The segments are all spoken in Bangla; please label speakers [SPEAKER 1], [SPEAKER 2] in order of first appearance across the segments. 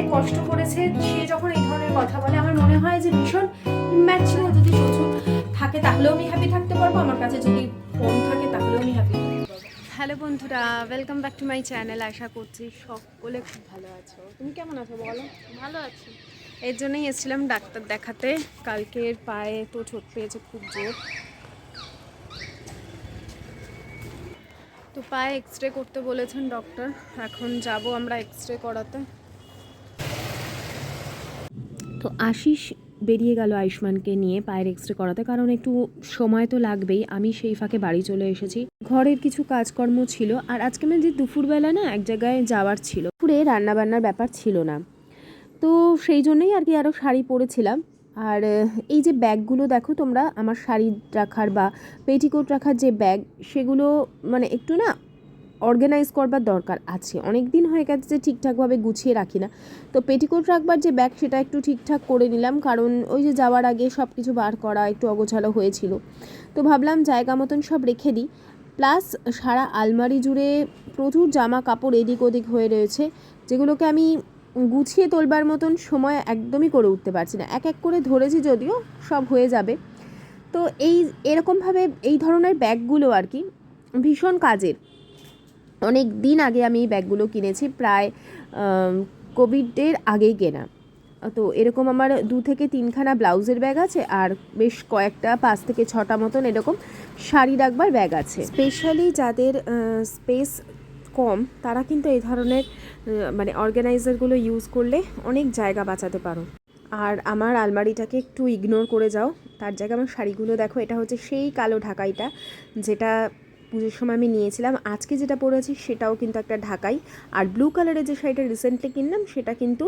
[SPEAKER 1] অনেক কষ্ট করেছে সে যখন এই ধরনের কথা বলে আমার মনে হয় যে ভীষণ ইম্যাচিওর যদি শ্বশুর থাকে তাহলেও আমি হ্যাপি থাকতে পারব। আমার কাছে যদি ফোন থাকে তাহলেও আমি হ্যাপি থাকতে পারব। হ্যালো বন্ধুরা welcome back to my channel আশা করছি সকলে খুব ভালো আছো। তুমি কেমন আছো বলো?
[SPEAKER 2] ভালো আছি।
[SPEAKER 1] এর জন্যই এসেছিলাম ডাক্তার দেখাতে। কালকের পায়ে তো চোট পেয়েছে খুব জোর। তো পায়ে এক্স রে করতে বলেছেন ডক্টর এখন যাব আমরা এক্স রে করাতে। তো আশিস বেরিয়ে গেল আয়ুষ্মানকে নিয়ে পায়ের এক্স রে করাতে। কারণ একটু সময় তো লাগবেই। আমি সেই ফাঁকে বাড়ি চলে এসেছি। ঘরের কিছু কাজকর্ম ছিল। আর আজকে মানে যে দুপুরবেলা না এক জায়গায় যাওয়ার ছিল। দুপুরে রান্নাবান্নার ব্যাপার ছিল না। তো সেই জন্যই আর কি আরও শাড়ি পরেছিলাম। আর এই যে ব্যাগগুলো দেখো তোমরা, আমার শাড়ি রাখার বা পেটিকোট রাখার যে ব্যাগ, সেগুলো মানে একটু না অর্গানাইজ করবার দরকার আছে। অনেক দিন হয়ে গেছে যে ঠিকঠাকভাবে গুছিয়ে রাখি না। তো পেটিকোট রাখবার যে ব্যাগ, সেটা একটু ঠিকঠাক করে নিলাম। কারণ ওই যে যাওয়ার আগে সব কিছু বার করা একটু অগোছালো হয়েছিল। তো ভাবলাম জায়গা মতন সব রেখে দিই। প্লাস সারা আলমারি জুড়ে প্রচুর জামা কাপড় এদিক ওদিক হয়ে রয়েছে, যেগুলোকে আমি গুছিয়ে তোলবার মতন সময় একদমই করে উঠতে পারছি না। এক এক করে ধরেছি যদিও সব হয়ে যাবে। তো এই এরকমভাবে এই ধরনের ব্যাগগুলো আর কি ভীষণ কাজের। অনেক দিন আগে আমি এই ব্যাগগুলো কিনেছি, প্রায় কোভিডের আগেই কেনা। তো এরকম আমার দু থেকে তিনখানা ব্লাউজের ব্যাগ আছে আর বেশ কয়েকটা পাঁচ থেকে ছটা মতন এরকম শাড়ি রাখবার ব্যাগ আছে। স্পেশালি যাদের স্পেস কম, তারা কিন্তু এই ধরনের মানে অর্গানাইজারগুলো ইউজ করলে অনেক জায়গা বাঁচাতে পারো। আর আমার আলমারিটাকে একটু ইগনোর করে যাও, তার জায়গায় আমার শাড়িগুলো দেখো, এটা হচ্ছে সেই কালো ঢাকাইটা, যেটা পুজোর সময় আমি নিয়েছিলাম। আজকে যেটা পরেছি সেটাও কিন্তু একটা ঢাকাই। আর ব্লু কালারের যে শাড়িটা রিসেন্টলি কিনলাম, সেটা কিন্তু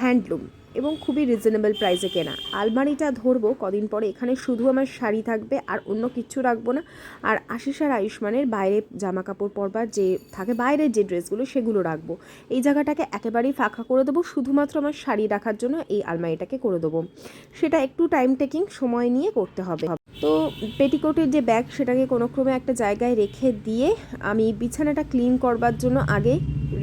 [SPEAKER 1] হ্যান্ডলুম এবং খুবই রিজনেবল প্রাইসে কেনা। আলমারিটা ধরবো কদিন পরে, এখানে শুধু আমার শাড়ি থাকবে আর অন্য কিচ্ছু রাখব না। আর আশিস আর আয়ুষ্মানের বাইরে জামা কাপড় পরবার যে থাকে, বাইরের যে ড্রেসগুলো সেগুলো রাখব। এই জায়গাটাকে একেবারেই ফাঁকা করে দেবো, শুধুমাত্র আমার শাড়ি রাখার জন্য এই আলমারিটাকে করে দেবো। সেটা একটু টাইম টেকিং সময় নিয়ে করতে হবে। তো পেটিকোটের যে ব্যাগ সেটাকে কোনো ক্রমে একটা জায়গায় রেখে দিয়ে আমি বিছানাটা ক্লিন করবার জন্য আগে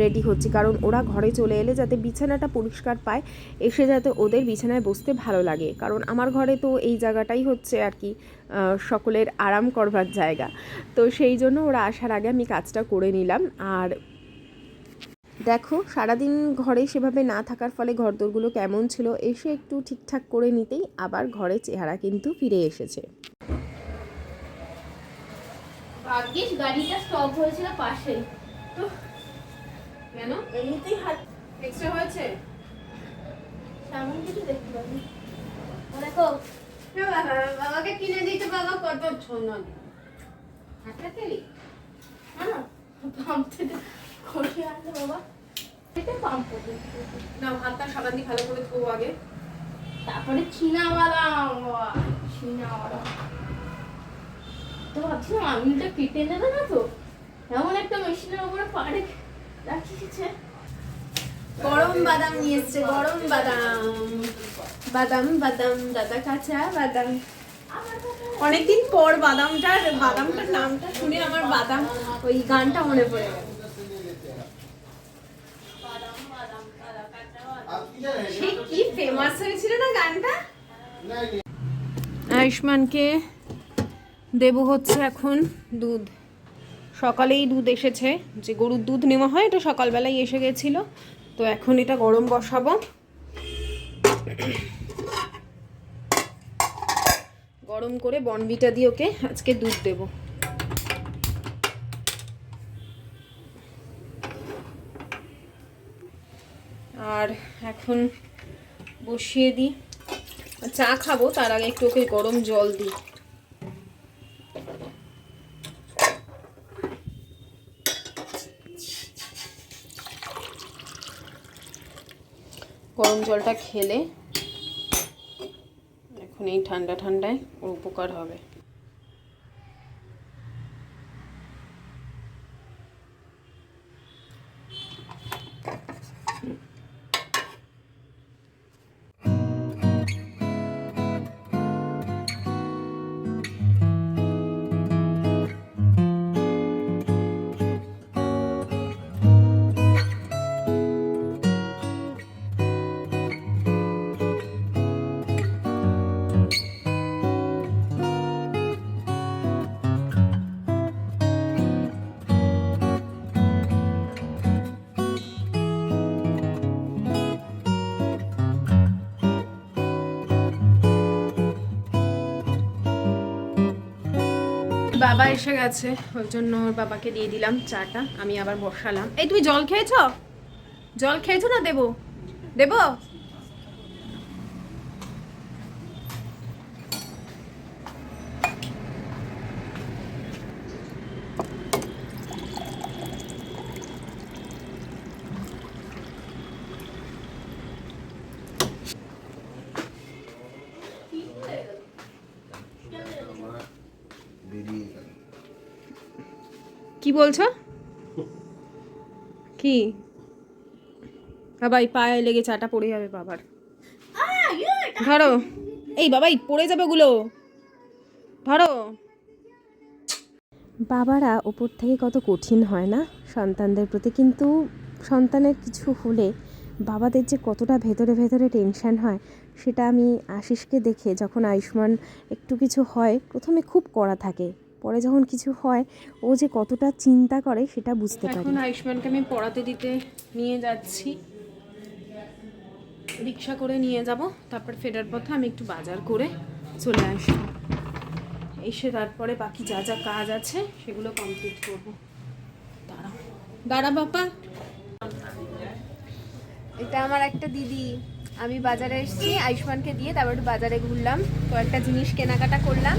[SPEAKER 1] রেডি হচ্ছি। কারণ ওরা ঘরে চলে এলে যাতে বিছানাটা পরিষ্কার পায়, এসে যাতে ওদের বিছানায় বসতে ভালো লাগে। কারণ আমার ঘরে তো এই জায়গাটাই হচ্ছে আর কি সকলের আরাম করবার জায়গা। তো সেই জন্য ওরা আসার আগে আমি কাজটা করে নিলাম। আর দেখো, সারাদিন ঘরে সেভাবে না থাকার ফলে ঘরদোরগুলো কেমন ছিল, এসে একটু ঠিকঠাক করে নিতেই আবার ঘরে চেহারা কিন্তু ফিরে এসেছে।
[SPEAKER 2] ভাগ্যিস গাড়িটা স্টপ হয়েছিল পাশে
[SPEAKER 1] কেন?
[SPEAKER 2] এমনিতেই হাত
[SPEAKER 1] এক্সট্রা হয়েছে?
[SPEAKER 2] তেমন কিছু দেখতে পাবি। দেখো।
[SPEAKER 1] বাবাকে কিনে দিতে বাবা কত হাতটা তেলি
[SPEAKER 2] পাম্প খসে বাবা। এটা পাম্প করবে।
[SPEAKER 1] না হাতটা সাবান দিয়ে ভালো করে ধোবো আগে।
[SPEAKER 2] তারপরে চীনা বাদাম বাবা, চীনা বাদাম। তো ভাবছিলাম আঙুলটা কেটে নেবে না তো? এমন একটা মেশিনের উপরে পাড়ে রাখিয়েছে
[SPEAKER 1] গরম বাদাম নিয়ে এসছে গরম বাদাম। বাদাম বাদাম দাদা কাঁচা বাদাম। অনেকদিন পর বাদামটার বাদামটার নামটা শুনে আমার বাদাম ওই গানটা মনে পড়ে গেল। সে কি ফেমাস হয়েছিল না গানটা? আয়ুষ্মানকে দেব হচ্ছে এখন দুধ। সকালেই দুধ এসেছে। যে গরুর দুধ নেওয়া হয়, এটা সকালবেলাই এসে গেছিল। তো এখন এটা গরম বসাবো। গরম করে বনবিটা দিয়ে ওকে আজকে দুধ দেব। আর এখন বসিয়ে দিই। চা খাব, তার আগে একটু ওকে গরম জল দিই গরম জলটা খেলে। এখন এই ঠান্ডা ঠান্ডায় উপকার হবে। বাবা এসে গেছে ওই জন্য ওর বাবাকে দিয়ে দিলাম চাটা, আমি আবার বসালাম। এই তুমি জল খেয়েছো? জল খেয়েছো না দেবো? দেবো? বলছো? কি? বাবা, এই পায়ে লেগে চাটা পড়ে যাবে বাবার। ধরো। এই বাবা এই পড়ে যাবে ওগুলো। ধরো। বাবারা ওপর থেকে কত কঠিন হয় না সন্তানদের প্রতি, কিন্তু সন্তানের কিছু হলে বাবাদের যে কতটা ভেতরে ভেতরে টেনশান হয়, সেটা আমি আশিসকে দেখে যখন আয়ুষ্মান একটু কিছু হয়, প্রথমে খুব কড়া থাকে। পরে যখন কিছু হয় ও যে কতটা চিন্তা করে সেটা বুঝতে পারি এখন আয়ুষ্মানকে আমি পড়াতে দিতে নিয়ে যাচ্ছি। রিক্সা করে নিয়ে যাব তারপর ফেরার পথে আমি একটু বাজার করে চলে আসব। এসে তারপরে বাকি যা যা কাজ আছে সেগুলো কমপ্লিট করব। দাঁড়া দাঁড়া বাবা। এটা আমার একটা দিদি। আমি বাজারে এসেছি আয়ুষ্মানকে দিয়ে তারপর একটু বাজারে ঘুরলাম কয়েকটা জিনিস কেনাকাটা করলাম।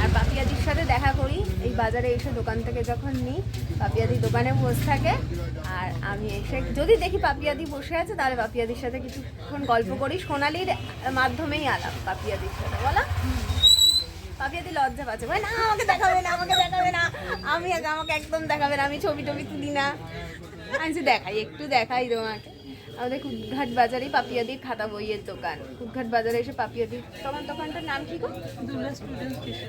[SPEAKER 1] আর পাপিয়াদির সাথে দেখা করি, এই বাজারে এসে দোকান থেকে যখন নিই, পাপিয়াদি দোকানে বসে থাকে। আর আমি এসে, যদি দেখি পাপিয়াদি বসে আছে, তাহলে পাপিয়াদির সাথে কিছুক্ষণ গল্প করি। সোনালির মাধ্যমেই আলাপ, পাপিয়াদির সাথে, বলো? পাপিয়াদি লজ্জা পাচ্ছে ভাই না, আমাকে দেখাবে না, আমাকে দেখাবে না। আমি আমাকে একদম দেখাবে না, আমি ছবি টবি তুলি না। আমি দেখাই, একটু দেখাই তোমাকে। আমাদের কুদঘাট বাজারেই পাপিয়াদির খাতা বইয়ের দোকান। কুদঘাট বাজারে এসে পাপিয়াদির তোমার দোকানটার নাম কি গো?
[SPEAKER 3] Durga student station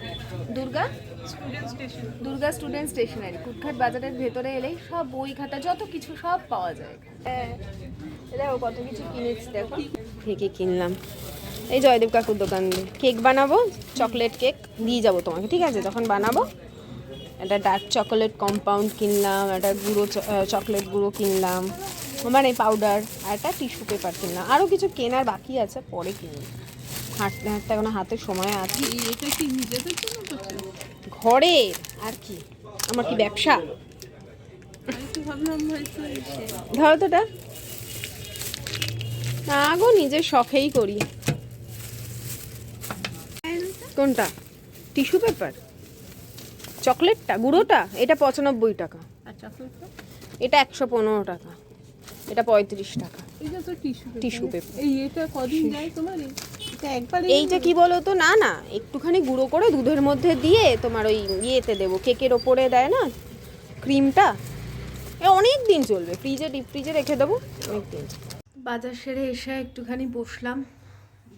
[SPEAKER 1] Durga?
[SPEAKER 3] Student station
[SPEAKER 1] Durga student stationery Kudghat বাজারের ভেতরে এলেই সব বই খাতা যত কিছু সব পাওয়া যায় হ্যাঁ। দেখো কত কিছু কিনেছি দেখো। থেকে কিনলাম? এই জয়দেব কাকুর দোকান কেক বানাবো চকলেট কেক দিয়ে যাব তোমাকে ঠিক আছে? যখন বানাবো একটা ডার্ক চকোলেট কম্পাউন্ড কিনলাম একটা গুঁড়ো চকলেট গুঁড়ো কিনলাম। মানে পাউডার আর একটা টিস্যু পেপার কিনলাম। আরও কিছু কেনার বাকি আছে পরে কিনি হাঁটতে হাঁটতে এখন হাতে সময় আছে?
[SPEAKER 3] এটা কি নিজেদের জন্য করছ
[SPEAKER 1] আর কি? আমার কি ব্যবসা? ধরো তো এটা না গো নিজের শখেই করি। কোনটা? টিস্যু পেপার চকলেটটা? গুঁড়োটা? এটা পঁচানব্বই টাকা। এটা একশো পনেরো টাকা। এটা পঁয়ত্রিশ টাকা।
[SPEAKER 3] এটা তো টিস্যু
[SPEAKER 1] Tissue paper.
[SPEAKER 3] এই এটা কদিন যায় তোমার? এই? এটা একবারে
[SPEAKER 1] এইটা কি বলো তো না না একটুখানি গুঁড়ো করে দুধের মধ্যে দিয়ে তোমার ওই ইয়েতে দেবো কেকের ওপরে দেয় না ক্রিমটা? এ অনেক দিন চলবে ফ্রিজে ডিপ ফ্রিজে রেখে দেবো অনেক দিন বাজার সেরে এসে একটুখানি বসলাম।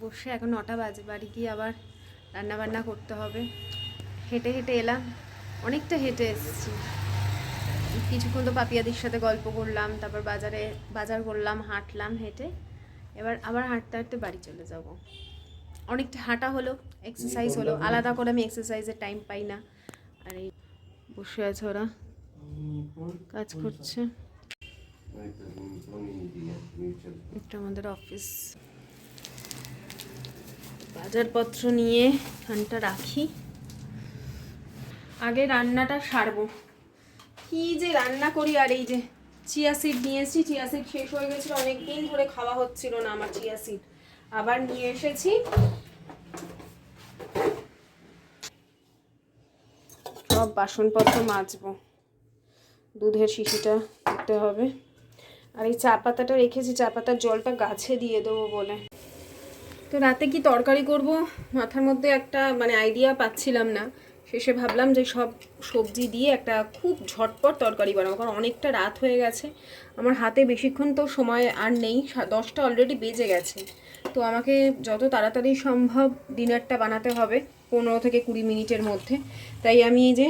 [SPEAKER 1] বসে এখন নটা বাজে বাড়ি গিয়ে আবার রান্না বান্না করতে হবে। হেঁটে হেঁটে এলাম অনেকটা হেঁটে এসেছি। কিছুক্ষণ তো পাপিয়াদির সাথে গল্প করলাম তারপর বাজারে বাজার করলাম হাঁটলাম হেঁটে। এবার আবার হাঁটতে হাঁটতে বাড়ি চলে যাব। অনেকটা হাঁটা হলো এক্সারসাইজ হলো। আলাদা করে আমি এক্সারসাইজের টাইম পাই না। আর এই বসে আছে ওরা। কাজ করছে। এটা আমাদের অফিস বাজারপত্র নিয়ে খানটা রাখি। আগে রান্নাটা সারবো। কি যে রান্না করি আর এই যে চিয়া সিড নিয়ে এসেছি চিয়া সিড শেষ হয়ে গেছিল অনেক দিন ধরে খাওয়া হচ্ছিল না আমার চিয়া সিড আবার নিয়ে এসেছি। সব বাসনপত্র মাজবো। দুধের শিশিটা করতে হবে। আর এই চা পাতাটা রেখেছি, চা পাতার জলটা গাছে দিয়ে দেবো বলে। তো রাতে কি তরকারি করব? মাথার মধ্যে একটা মানে আইডিয়া পাচ্ছিলাম না। শেষে ভাবলাম যে সব সবজি দিয়ে একটা খুব ঝটপট তরকারি বানাবো, কারণ অনেকটা রাত হয়ে গেছে। আমার হাতে বেশিক্ষণ তো সময় আর নেই দশটা অলরেডি বেজে গেছে। তো আমাকে যত তাড়াতাড়ি সম্ভব ডিনারটা বানাতে হবে, পনেরো থেকে কুড়ি মিনিটের মধ্যে। তাই আমি এই যে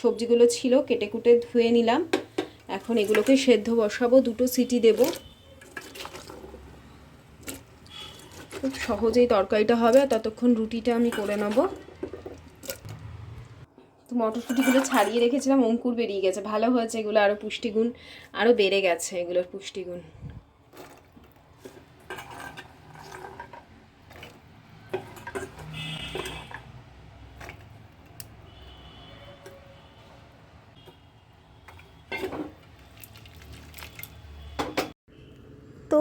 [SPEAKER 1] সবজিগুলো ছিল কেটে কুটে ধুয়ে নিলাম। এখন এগুলোকে সেদ্ধ বসাবো, দুটো সিটি দেবো। খুব সহজেই তরকারিটা হবে, আর ততক্ষণ রুটিটা আমি করে নেব। তো মটরশুঁটিগুলো ছাড়িয়ে রেখেছিলাম, অঙ্কুর বেরিয়ে গেছে। ভালো হয়েছে এগুলো আরও পুষ্টিগুণ আরও বেড়ে গেছে এগুলোর পুষ্টিগুণ। তো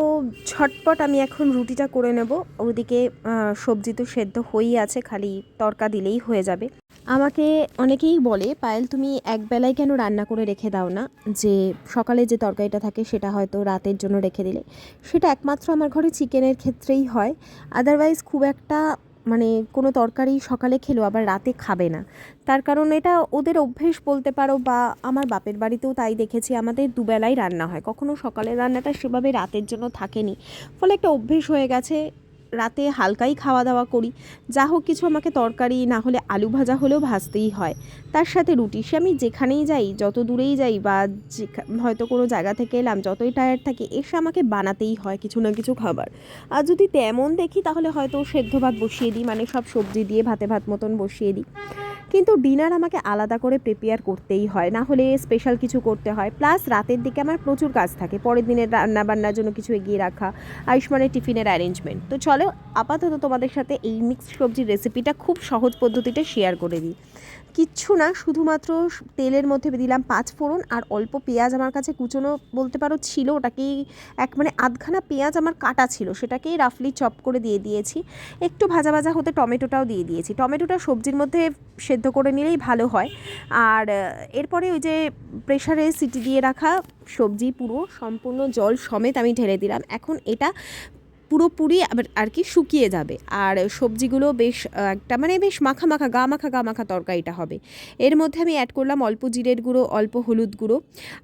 [SPEAKER 1] ঝটপট আমি এখন রুটিটা করে নেব। ওদিকে সবজি তো সেদ্ধ হয়েই আছে, খালি তরকা দিলেই হয়ে যাবে। আমাকে অনেকেই বলে, পায়েল, তুমি এক বেলায় কেন রান্না করে রেখে দাও না? যে সকালে যে তরকারিটা থাকে, সেটা হয়তো রাতের জন্য রেখে দিলে। সেটা একমাত্র আমার ঘরে চিকেনের ক্ষেত্রেই হয়। আদারওয়াইজ খুব একটা মানে কোনো তরকারি সকালে খেলেও আবার রাতে খাবে না। তার কারণ এটা ওদের অভ্যেস বলতে পারো বা আমার বাপের বাড়িতেও তাই দেখেছি, আমাদের দুবেলাই রান্না হয়। কখনো সকালের রান্নাটা সেভাবে রাতের জন্য থাকেনি। ফলে একটা অভ্যেস হয়ে গেছে। রাতে হালকাই খাওয়া দাওয়া করি। যা হোক কিছু আমাকে তরকারি, না হলে আলু ভাজা হলেও ভাজতেই হয়। তার সাথে রুটি। সে আমি যেখানেই যাই, যত দূরেই যাই বা হয়তো কোনো জায়গা থেকে এলাম, যতই টায়ার্ড থাকি, এসে আমাকে বানাতেই হয় কিছু না কিছু খাবার। আর যদি তেমন দেখি, তাহলে হয়তো সেদ্ধ ভাত বসিয়ে দিই মানে সব সবজি দিয়ে ভাতে ভাত মতন বসিয়ে দিই। কিন্তু ডিনার আমাকে আলাদা করে প্রিপেয়ার করতেই হয়। না হলে স্পেশাল কিছু করতে হয়। প্লাস রাতের দিকে আমার প্রচুর কাজ থাকে। পরের দিনের রান্নাবান্নার জন্য কিছু এগিয়ে রাখা, আয়ুষ্মানের টিফিনের অ্যারেঞ্জমেন্ট তো চলো, আপাতত তোমাদের সাথে এই মিক্সড সবজির রেসিপিটা খুব সহজ পদ্ধতিতে শেয়ার করে দিই। কিচ্ছু না, শুধুমাত্র তেলের মধ্যে দিলাম পাঁচ ফোড়ন আর অল্প পেঁয়াজ আমার কাছে কুচোনো বলতে পারো ছিল, ওটাকেই এক মানে আধখানা পেঁয়াজ আমার কাটা ছিল, সেটাকেই রাফলি চপ করে দিয়ে দিয়েছি। একটু ভাজা ভাজা হতে টমেটোটাও দিয়ে দিয়েছি। টমেটোটা সবজির মধ্যে সেদ্ধ করে নিলেই ভালো হয়। আর এরপরে ওই যে প্রেশারে সিটি দিয়ে রাখা সবজি পুরো সম্পূর্ণ জল সমেত আমি ঢেলে দিলাম। এখন এটা পুরোপুরি আর কি শুকিয়ে যাবে। আর সবজিগুলো বেশ একটা মানে বেশ মাখা মাখা, গা মাখা গা মাখা তরকারিটা হবে। এর মধ্যে আমি অ্যাড করলাম অল্প জিরের গুঁড়ো, অল্প হলুদ গুঁড়ো।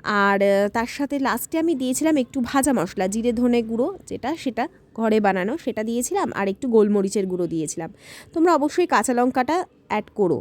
[SPEAKER 1] আর তার সাথে লাস্টে আমি দিয়েছিলাম একটু ভাজা মশলা, জিরে ধনে গুঁড়ো, যেটা সেটা ঘরে বানানো, সেটা দিয়েছিলাম। আর একটু গোলমরিচের গুঁড়ো দিয়েছিলাম। তোমরা অবশ্যই কাঁচা লঙ্কাটা অ্যাড করো।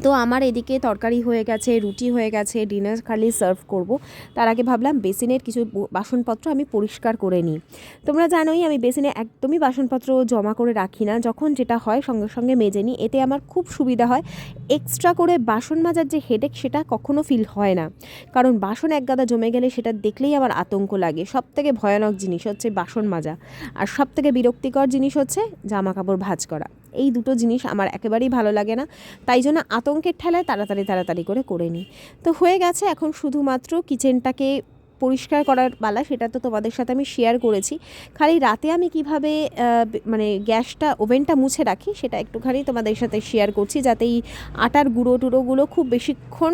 [SPEAKER 1] তো আমার এদিকে তরকারি হয়ে গেছে, রুটি হয়ে গেছে ডিনার খালি সার্ভ করব। তার আগে ভাবলাম বেসিনের কিছু বাসনপত্র আমি পরিষ্কার করে নিই। তোমরা জানোই আমি বেসিনে একদমই বাসনপত্র জমা করে রাখি না। যখন যেটা হয় সঙ্গে সঙ্গে মেজে নিই, এতে আমার খুব সুবিধা হয়। এক্সট্রা করে বাসন মাজার যে হেডেক সেটা কখনো ফিল হয় না। কারণ বাসন এক গাদা জমে গেলে সেটা দেখলেই আমার আতঙ্ক লাগে। সব থেকে ভয়ানক জিনিস হচ্ছে বাসন মাজা। আর সব থেকে বিরক্তিকর জিনিস হচ্ছে জামা কাপড় ভাঁজ করা। এই দুটো জিনিস আমার একেবারেই ভালো লাগে না। তাই জন্য আতঙ্কের ঠেলায় তাড়াতাড়ি তাড়াতাড়ি করে করে নিই। তো হয়ে গেছে এখন শুধুমাত্র কিচেনটাকে পরিষ্কার করার পালা, সেটা তো তোমাদের সাথে আমি শেয়ার করেছি। খালি রাতে আমি কীভাবে মানে গ্যাসটা, ওভেনটা মুছে রাখি, সেটা একটুখানি তোমাদের সাথে শেয়ার করছি, যাতে এই আটার গুঁড়ো টুড়োগুলো খুব বেশিক্ষণ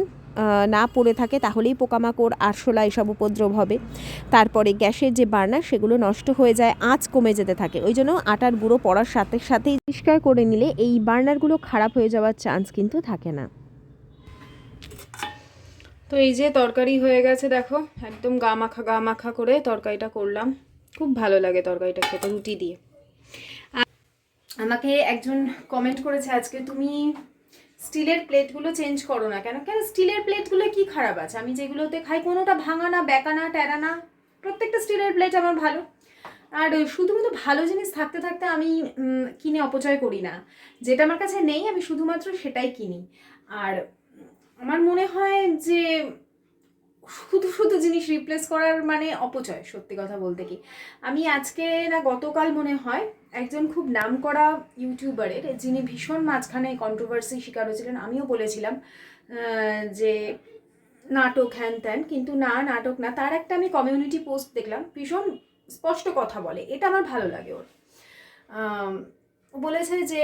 [SPEAKER 1] না পড়ে থাকে, তাহলেই পোকামাকড়, আরশোলা এসব উপদ্রব হবে। তারপরে গ্যাসের যে বার্নার, সেগুলো নষ্ট হয়ে যায়, আঁচ কমে যেতে থাকে। ওই জন্য আটার গুঁড়ো পড়ার সাথে সাথেই পরিষ্কার করে নিলে এই বার্নারগুলো খারাপ হয়ে যাওয়ার চান্স কিন্তু থাকে না। তো এই যে তরকারি হয়ে গেছে, দেখো, একদম গা মাখা গা মাখা করে তরকারিটা করলাম। খুব ভালো লাগে তরকারিটা খেতে, রুটি দিয়ে। আমাকে একজন কমেন্ট করেছে আজকে, তুমি স্টিলের প্লেটগুলো চেঞ্জ করো না কেন? কেন স্টিলের প্লেটগুলো কি খারাপ আছে? আমি যেগুলোতে খাই কোনোটা ভাঙা না, বেঁকা না টেরা না? প্রত্যেকটা স্টিলের প্লেট আমার ভালো। আর শুধুমাত্র ভালো জিনিস থাকতে থাকতে আমি কিনে অপচয় করি না। যেটা আমার কাছে নেই, আমি শুধুমাত্র সেটাই কিনি। আর আমার মনে হয় যে শুধু শুধু জিনিস রিপ্লেস করার মানে অপচয়, সত্যি কথা বলতে কি। আমি আজকে না গতকাল মনে হয় একজন খুব নামকরা ইউটিউবারের, যিনি ভীষণ মাঝখানে কন্ট্রোভার্সি শিকার হয়েছিলেন, আমিও বলেছিলাম যে নাটক হ্যান ত্যান, কিন্তু না, নাটক না, তার একটা আমি কমিউনিটি পোস্ট দেখলাম, ভীষণ স্পষ্ট কথা বলে, এটা আমার ভালো লাগে ওর। বলেছে যে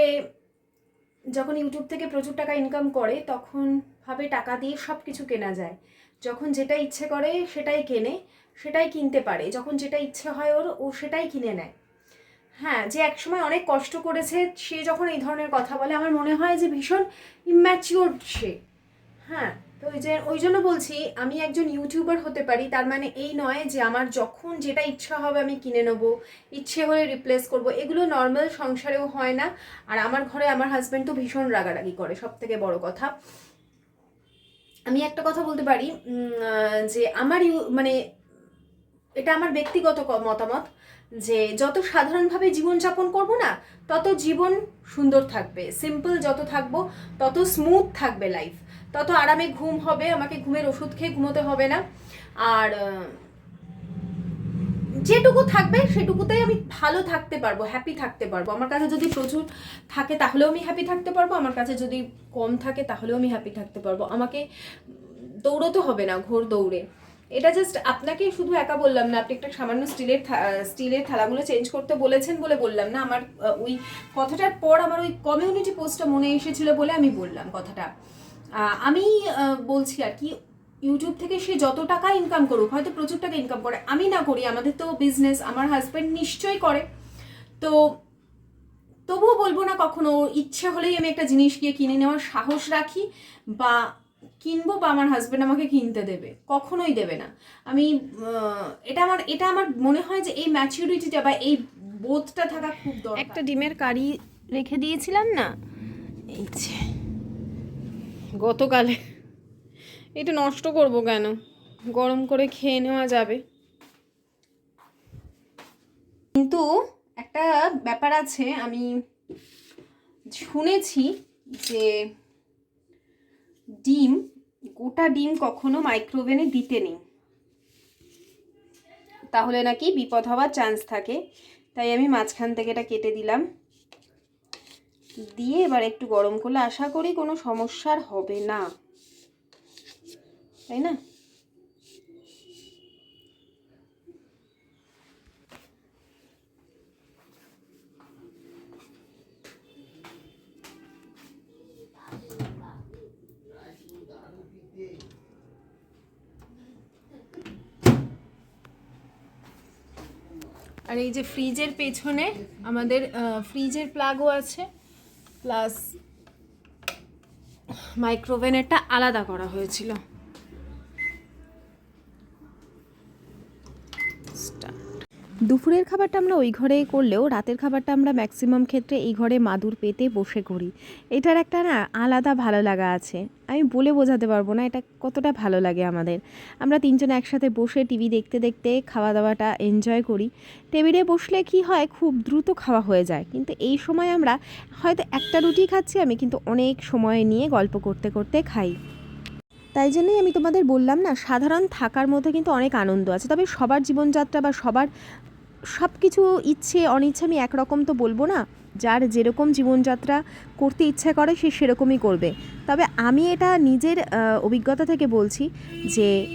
[SPEAKER 1] যখন ইউটিউব থেকে প্রচুর টাকা ইনকাম করে, তখন ভাবে টাকা দিয়ে সব কিছু কেনা যায়। যখন যেটা ইচ্ছে করে, সেটাই কেনে, সেটাই কিনতে পারে। যখন যেটা ইচ্ছে হয় ওর, ও সেটাই কিনে নেয়। হ্যাঁ যে একসময় অনেক কষ্ট করেছে, সে যখন এই ধরনের কথা বলে, আমার মনে হয় যে ভীষণ ইম্যাচিওর সে। হ্যাঁ তো ওই যে, ওই জন্য বলছি, আমি একজন ইউটিউবার হতে পারি, তার মানে এই নয় যে আমার যখন যেটা ইচ্ছা হবে আমি কিনে নেব, ইচ্ছে হলে রিপ্লেস করব, এগুলো নর্মাল সংসারেও হয় না। আর আমার ঘরে আমার হাজব্যান্ড তো ভীষণ রাগারাগি করে সব থেকে বড় কথা। আমি একটা কথা বলতে পারি যে আমার ইউ- মানে এটা আমার ব্যক্তিগত মতামত যে যত সাধারণভাবে জীবনযাপন করব না, তত জীবন সুন্দর থাকবে। সিম্পল যত থাকব, তত স্মুথ থাকবে লাইফ তত আরামে ঘুম হবে, আমাকে ঘুমের ওষুধ খেয়ে ঘুমোতে হবে না। আর যেটুকু থাকবে, সেটুকুতেই আমি ভালো থাকতে পারব হ্যাপি থাকতে পারব। আমার কাছে যদি প্রচুর থাকে, তাহলেও আমি হ্যাপি থাকতে পারব। আমার কাছে যদি কম থাকে, তাহলেও আমি হ্যাপি থাকতে পারব। আমাকে দৌড়তে হবে না, ঘোর দৌড়ে। এটা জাস্ট আপনাকে শুধু একা বললাম না, আপনি একটা সামান্য স্টিলের স্টিলের থালাগুলো চেঞ্জ করতে বলেছেন বলে বললাম না, আমার ওই কথাটার পর আমার ওই কমিউনিটি পোস্টটা মনে এসেছিল বলে আমি বললাম কথাটা। আমি বলছি আর কি ইউটিউব থেকে সে যত টাকা ইনকাম করুক, হয়তো প্রচুর টাকা ইনকাম করে, আমি না করি, আমাদের তো বিজনেস আমার হাজব্যান্ড নিশ্চয়ই করে। তো তবুও বলব না কখনো, ইচ্ছে হলেই আমি একটা জিনিস গিয়ে কিনে নেওয়ার সাহস রাখি বা কিনবো বা আমার হাজব্যান্ড আমাকে কিনতে দেবে? কখনোই দেবে না। আমি এটা আমার এটা আমার মনে হয় যে এই ম্যাচিউরিটিটা বা এই বোধটা থাকা খুব দরকার। একটা ডিমের কারি রেখে দিয়েছিলাম না? এই যে গতকালে এটা নষ্ট করব কেন? গরম করে খেয়ে নেওয়া যাবে। কিন্তু একটা ব্যাপার আছে আমি শুনেছি যে ডিম, গোটা ডিম কখনো মাইক্রোওভেনে দিতে নেই। তাহলে নাকি বিপদ হওয়ার চান্স থাকে। তাই আমি মাঝখান থেকে এটা কেটে দিলাম। দিয়ে এবার একটু গরম করলে আশা করি কোনো সমস্যার হবে না। তাই না? আর এই যে ফ্রিজের পেছনে আমাদের ফ্রিজের প্লাগও আছে প্লাস মাইক্রোওভেনেরটা আলাদা করা হয়েছিল। দুপুরের খাবারটা আমরা ওই ঘরে করলেও রাতের খাবারটা আমরা ম্যাক্সিমাম ক্ষেত্রে এই ঘরে মাদুর পেতে বসে করি। এটার একটা না আলাদা ভালো লাগা আছে। আমি বলে বোঝাতে পারব না, এটা কতটা ভালো লাগে আমাদের। আমরা তিনজন একসাথে বসে টিভি দেখতে দেখতে খাওয়া দাওয়াটা এনজয় করি। টেবিলে বসলে কি হয়, খুব দ্রুত খাওয়া হয়ে যায়। কিন্তু এই সময় আমরা হয়তো একটা রুটি খাচ্ছি, আমি কিন্তু অনেক সময় নিয়ে গল্প করতে করতে খাই। তাই জন্যই আমি তোমাদের বললাম না, সাধারণ থাকার মধ্যে কিন্তু অনেক আনন্দ আছে। তবে সবার জীবনযাত্রা বা সবার সব কিছু ইচ্ছে অনিচ্ছে আমি একরকম তো বলব না। যার যেরকম জীবনযাত্রা করতে ইচ্ছা করে, সে সেরকমই করবে। তবে আমি এটা নিজের অভিজ্ঞতা থেকে বলছি যে,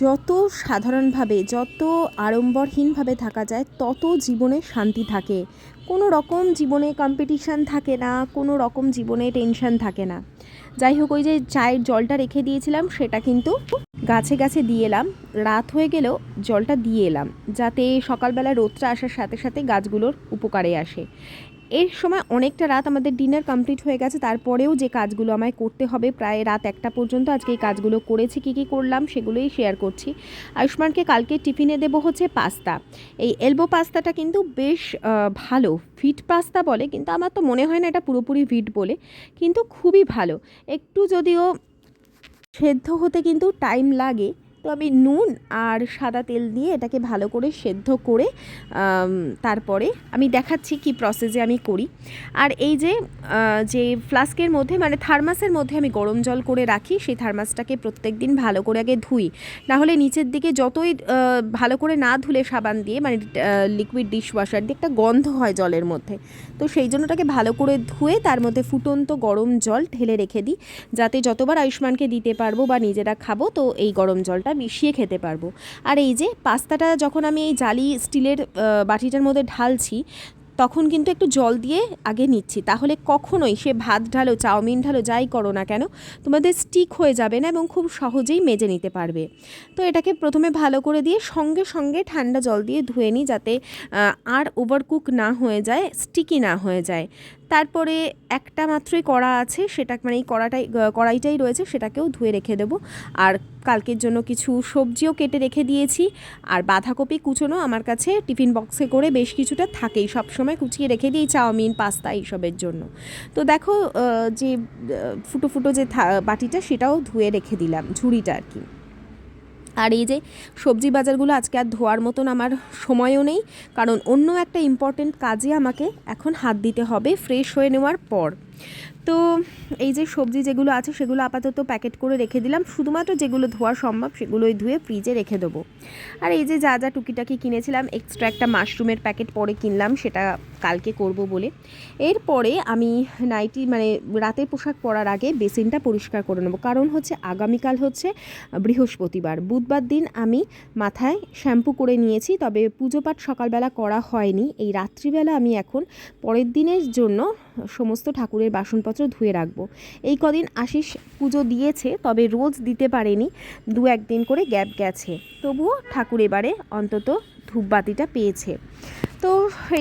[SPEAKER 1] যত সাধারণভাবে, যত আড়ম্বরহীনভাবে থাকা যায়, তত জীবনে শান্তি থাকে। কোনো রকম জীবনে কম্পিটিশান থাকে না, কোনো রকম জীবনে টেনশন থাকে না। যাই হোক, ওই যে চায়ের জলটা রেখে দিয়েছিলাম, সেটা কিন্তু গাছে গাছে দিয়ে এলাম। রাত হয়ে গেলেও জলটা দিয়ে এলাম, যাতে সকালবেলা রোদটা আসার সাথে সাথে গাছগুলোর উপকারে আসে। এর সময় অনেকটা রাত আমাদের ডিনার কমপ্লিট হয়ে গেছে, তারপরেও যে কাজগুলো আমায় করতে হবে, প্রায় রাত একটা পর্যন্ত আজকে এই কাজগুলো করেছি, কী কী করলাম সেগুলোই শেয়ার করছি। আয়ুষ্মানকে কালকে টিফিনে দেবো হচ্ছে পাস্তা। এই এলবো পাস্তাটা কিন্তু বেশ ভালো ফিট পাস্তা বলে, কিন্তু আমার তো মনে হয় না এটা পুরোপুরি ফিট বলে, কিন্তু খুবই ভালো। একটু যদিও সেদ্ধ হতে কিন্তু টাইম লাগে তো আমি নুন আর সাদা তেল দিয়ে এটাকে ভালো করে সেদ্ধ করে তারপরে আমি দেখাচ্ছি কি প্রসেসে আমি করি। আর এই যে যে ফ্লাস্কের মধ্যে মানে থার্মাসের মধ্যে আমি গরম জল করে রাখি, সেই থার্মাসটাকে প্রত্যেক দিন ভালো করে আগে ধুই। নাহলে নিচের দিকে যতই ভালো করে না ধুলে সাবান দিয়ে মানে লিকুইড ডিশ ওয়াশার দিয়ে একটা গন্ধ হয় জলের মধ্যে। তো সেই জন্য ওটাকে ভালো করে ধুয়ে তার মধ্যে ফুটন্ত গরম জল ঢেলে রেখে দিই, যাতে যতবার আয়ুষ্মানকে দিতে পারব বা নিজেরা খাব, তো এই গরম জলটা মিশিয়ে খেতে পারব। আর এই যে পাস্তাটা যখন আমি এই জালি স্টিলের বাটিটার মধ্যে ঢালছি, তখন কিন্তু একটু জল দিয়ে আগে নিচ্ছি। তাহলে কখনোই সে ভাত ঢালো, চাউমিন ঢালো, যাই করো না কেন, তোমাদের স্টিক হয়ে যাবে না এবং খুব সহজেই মেজে নিতে পারবে। তো এটাকে প্রথমে ভালো করে দিয়ে সঙ্গে সঙ্গে ঠান্ডা জল দিয়ে ধুয়ে নিই যাতে আর ওভারকুক না হয়ে যায় স্টিকি না হয়ে যায়। তারপরে একটা মাত্রই কড়া আছে, সেটা মানে এই কড়াটাই কড়াইটাই রয়েছে, সেটাকেও ধুয়ে রেখে দেবো। আর কালকের জন্য কিছু সবজিও কেটে রেখে দিয়েছি। আর বাঁধাকপি কুচোনো আমার কাছে টিফিন বক্সে করে বেশ কিছুটা থাকেই, সবসময় কুচিয়ে রেখে দিই চাউমিন, পাস্তা এইসবের জন্য। তো দেখো যে ফুটো ফুটো যে বাটিটা সেটাও ধুয়ে রেখে দিলাম, ঝুড়িটা আর কি। আর এই যে সবজি বাজারগুলো আজকে আর ধোয়ার মতন আমার সময়ও নেই, কারণ অন্য একটা ইম্পর্টেন্ট কাজে আমাকে এখন হাত দিতে হবে ফ্রেশ হয়ে নেওয়ার পর। তো এই যে সবজি যেগুলো আছে সেগুলো আপাতত প্যাকেট করে রেখে দিলাম। শুধুমাত্র যেগুলো ধোয়া সম্ভব সেগুলোই ধুয়ে ফ্রিজে রেখে দেবো। আর এই যে যা যা টুকিটাকি কিনেছিলাম এক্সট্রা একটা মাশরুমের প্যাকেট পরে কিনলাম, সেটা কালকে করব বলে। এরপরে আমি নাইটি মানে রাতের পোশাক পরার আগে বেসিনটা পরিষ্কার করে নেব। কারণ হচ্ছে আগামীকাল হচ্ছে বৃহস্পতিবার। বুধবার দিন আমি মাথায় শ্যাম্পু করে নিয়েছি, তবে পুজো পাঠ সকালবেলা করা হয়নি। এই রাত্রিবেলা আমি এখন পরের দিনের জন্য সমস্ত ঠাকুরের বাসনপত্র ধুয়ে রাখব। এই কদিন আশিস পুজো দিয়েছে, তবে রোজ দিতে পারেনি। দু একদিন করে গ্যাপ গেছে। তবুও ঠাকুর এবারে অন্তত ধূপবাতিটা পেয়েছে। তো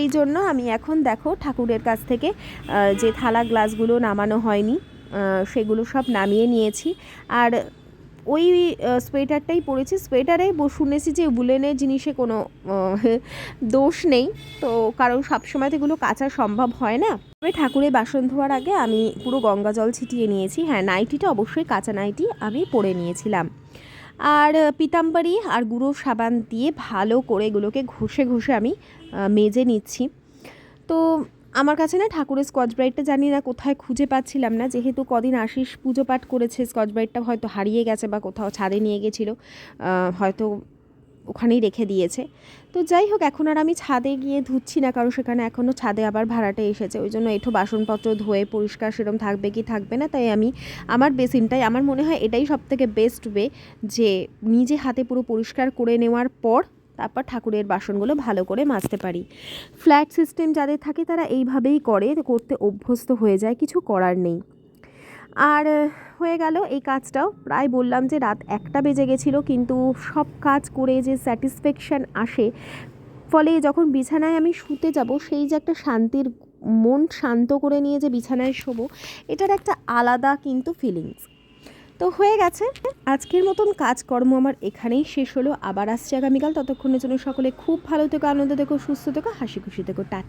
[SPEAKER 1] এই জন্য আমি এখন দেখো ঠাকুরের কাছ থেকে যে থালা গ্লাসগুলো নামানো হয়নি সেগুলো সব নামিয়ে নিয়েছি। আর ওই সোয়েটারটাই পরেছি। সোয়েটারে শুনেছি যে বুলেনের জিনিসে কোনো দোষ নেই। তো কারণ সবসময় তো এগুলো কাচা সম্ভব হয় না। তবে ঠাকুরের বাসন ধোয়ার আগে আমি পুরো গঙ্গা জল ছিটিয়ে নিয়েছি। হ্যাঁ নাইটিটা অবশ্যই কাঁচা নাইটি আমি পরে নিয়েছিলাম। আর পিতাম্বরী আর গুঁড়ো সাবান দিয়ে ভালো করে এগুলোকে ঘষে ঘষে আমি মেজে নিচ্ছি। তো আমার কাছে না ঠাকুরের স্কচ ব্রাইটটা জানি না, কোথায় খুঁজে পাচ্ছিলাম না। যেহেতু কদিন আশিস পুজো পাঠ করেছে, স্কচ ব্রাইটটা হয়তো হারিয়ে গেছে বা কোথাও ছাদে নিয়ে গেছিল হয়তো ওখানেই রেখে দিয়েছে। তো যাই হোক, এখন আর আমি ছাদে গিয়ে ধুচ্ছি না, কারণ সেখানে এখনও ছাদে আবার ভাড়াটে এসেছে। ওই জন্য এঠো বাসনপত্র ধুয়ে পরিষ্কার সেরকম থাকবে কি থাকবে না, তাই আমি আমার বেসিনটাই, আমার মনে হয় এটাই সব থেকে বেস্ট ওয়ে যে নিজে হাতে পুরো পরিষ্কার করে নেওয়ার পর তারপর ঠাকুরের বাসনগুলো ভালো করে মাজতে পারি। ফ্ল্যাট সিস্টেম যাদের থাকে তারা এইভাবেই করে, করতে অভ্যস্ত হয়ে যায়, কিছু করার নেই। আর হয়ে গেল এই কাজটাও। প্রায় বললাম যে রাত একটা বেজে গেছিল, কিন্তু সব কাজ করে যে স্যাটিসফ্যাকশান আসে, ফলে যখন বিছানায় আমি শুতে যাব, সেই যে একটা শান্তির মন শান্ত করে নিয়ে যে বিছানায় শোবো, এটার একটা আলাদা কিন্তু ফিলিংস তো হয়ে গেছে। আজকের মতন কাজকর্ম আমার এখানেই শেষ হলো। আবার আসছি আগামীকাল। ততক্ষণের জন্য সকলে খুব ভালো থেকো, আনন্দ থেকো, সুস্থ থেকো, হাসি খুশি থেকো। টাটা।